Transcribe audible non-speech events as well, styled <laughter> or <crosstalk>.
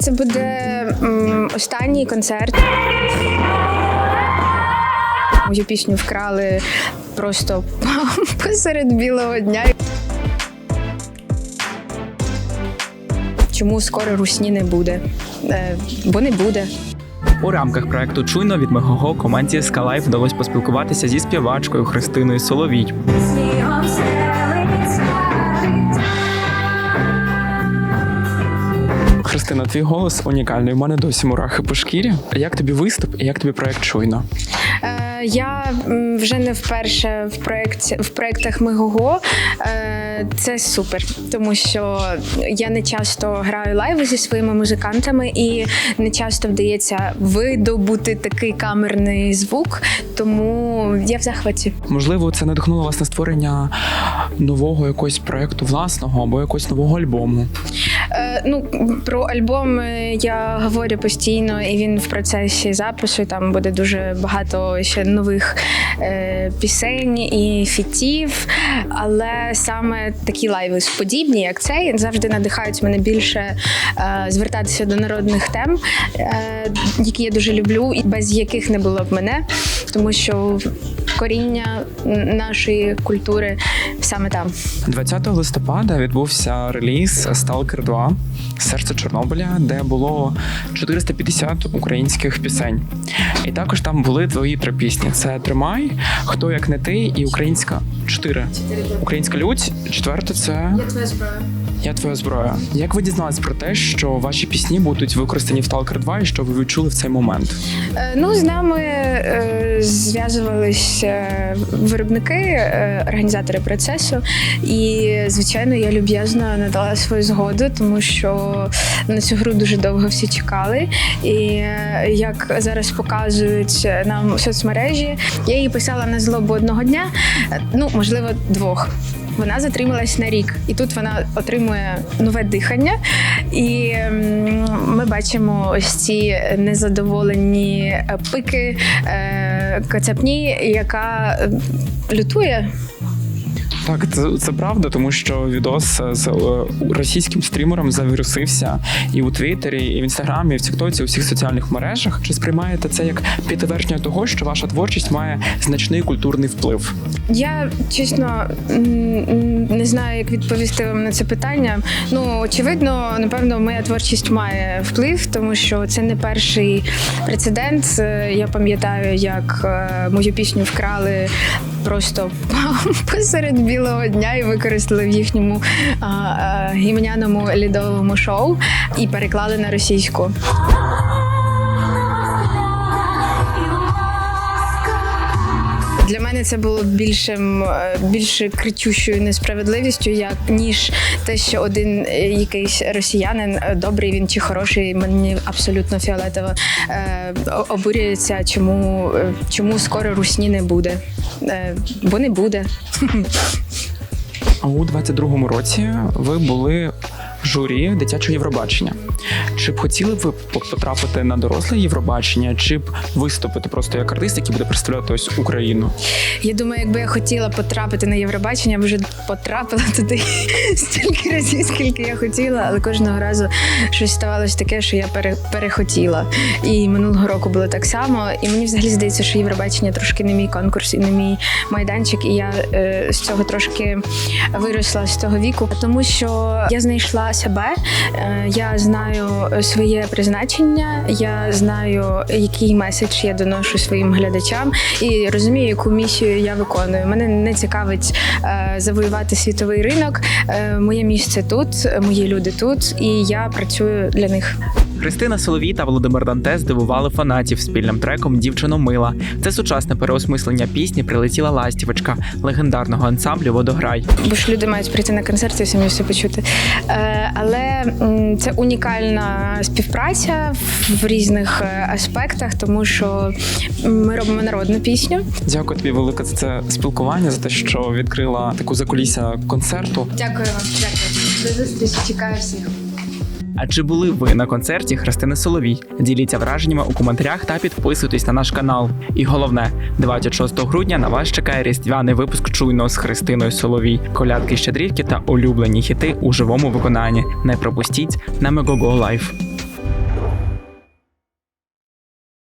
Це буде м, останній концерт. Мою пісню вкрали просто <laughs> посеред білого дня. Чому скоро русні не буде? Е, бо не буде. У рамках проекту Чуйно від Мегого команді Скалайф вдалося поспілкуватися зі співачкою Христиною Соловій. Христина, твій голос унікальний. У мене досі мурахи по шкірі. Як тобі виступ і як тобі проект Чуйно? Е, я вже не вперше в проєкті в проєктах Мегого. Е, це супер, тому що я не часто граю лайви зі своїми музикантами, і не часто вдається видобути такий камерний звук. Тому я в захваті. Можливо, це надихнуло вас на створення нового якогось проекту власного або якогось нового альбому. Е, ну про альбом е, я говорю постійно, і він в процесі запису. Там буде дуже багато ще нових е, пісень і фітів. Але саме такі лайви подібні, як цей, завжди надихають мене більше е, звертатися до народних тем, е, які я дуже люблю, і без яких не було б мене, тому що коріння нашої культури саме там. 20 листопада відбувся реліз Stalker 2 Серце Чорнобиля, де було 450 українських пісень. І також там були твої три пісні: це Тримай, Хто як не ти і Українська чотири. Українська лють. Четверте це Я твоя зброя. Я твоя зброя. Як ви дізнались про те, що ваші пісні будуть використані в Stalker 2 і що ви відчули в цей момент? Е, Ну, з нами е, зв'язувались е, виробники, е, організатори процесу. І, звичайно, я люб'язно надала свою згоду, тому що на цю гру дуже довго всі чекали. І е, як зараз показують нам соцмережі, я її писала на злобу одного дня, е, ну можливо, двох. Вона затрималась на рік, і тут вона отримує нове дихання. І ми бачимо ось ці незадоволені е, пики е, кацапні, яка лютує. Так, це, це правда, тому що відос з е, російським стрімером завірусився і у Твіттері, і в інстаграмі, і в Тіктоці, у всіх соціальних мережах. Чи сприймаєте це як підтвердження того, що ваша творчість має значний культурний вплив? Я чесно не знаю, як відповісти вам на це питання. Ну, очевидно, напевно, моя творчість має вплив, тому що це не перший прецедент. Е, Я пам'ятаю, як е, мою пісню вкрали просто <laughs> посеред білого дня і використали в їхньому а, а, гімняному лідовому шоу і переклали на російську. Для мене це було більшим е, більше кричущою несправедливістю, як ніж те, що один е, якийсь росіянин е, добрий він чи хороший, мені абсолютно фіолетово обурюється, чому, чому скоро русні не буде. Бо не буде. <laughs> А у 22-му році ви були журі дитячого Євробачення. Чи б хотіли ви по- потрапити на доросле Євробачення, чи б виступити просто як артист, який буде представляти ось Україну? Я думаю, якби я хотіла потрапити на Євробачення, я б вже потрапила туди <laughs> стільки разів, скільки я хотіла, але кожного разу щось ставалось таке, що я пере, перехотіла. І минулого року було так само. І мені взагалі здається, що Євробачення трошки не мій конкурс і не мій майданчик. І я е, з цього трошки виросла з того віку, тому що я знайшла себе, е, я знаю своє призначення, я знаю, який меседж я доношу своїм глядачам, і розумію, яку місію я виконую. Мене не цікавить е, завоювати світовий ринок. Е, моє місце тут, мої люди тут, і я працюю для них. Христина Соловій та Володимир Данте здивували фанатів спільним треком Дівчино мила. Це сучасне переосмислення пісні Прилетіла ластівочка легендарного ансамблю Водограй. Бо ж люди мають прийти на концерт і самі все почути. Е, але це унікальна співпраця в різних е, аспектах, тому що ми робимо народну пісню. Дякую тобі велике за це спілкування, за те, що відкрила таку закулісся концерту. Дякую вам, дякую. До зустрічі. Чекаю всіх. А чи були ви на концерті Христини Соловій? Діліться враженнями у коментарях та підписуйтесь на наш канал. І головне, 26 грудня на вас чекає різдвяний випуск чуйно з Христиною Соловій, колядки щедрівки та улюблені хіти у живому виконанні. Не пропустіть на Мегого Лайф.